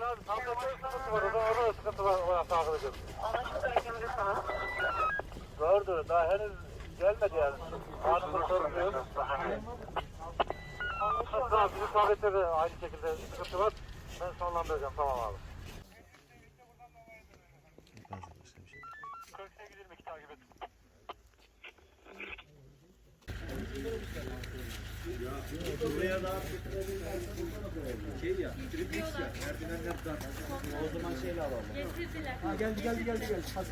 abi. Saldırıda sıkıntı var. Orada, orada da sıkıntı var. Oraya takip ediyorum. Anlaşıldı öykümde sana. Doğrudur. Daha henüz gelmedi yani. Anında sormuyor. Tamam bizim sabette de aynı şekilde sıkıntı var. Ben sonlandıracağım. Tamam abi. 48 22 takip et. Şey ya, triplex ya. Merdivenler dar. O zaman şeyle alalım. Getirdiler. Ha geldi geldi geldi geldi. Hadi.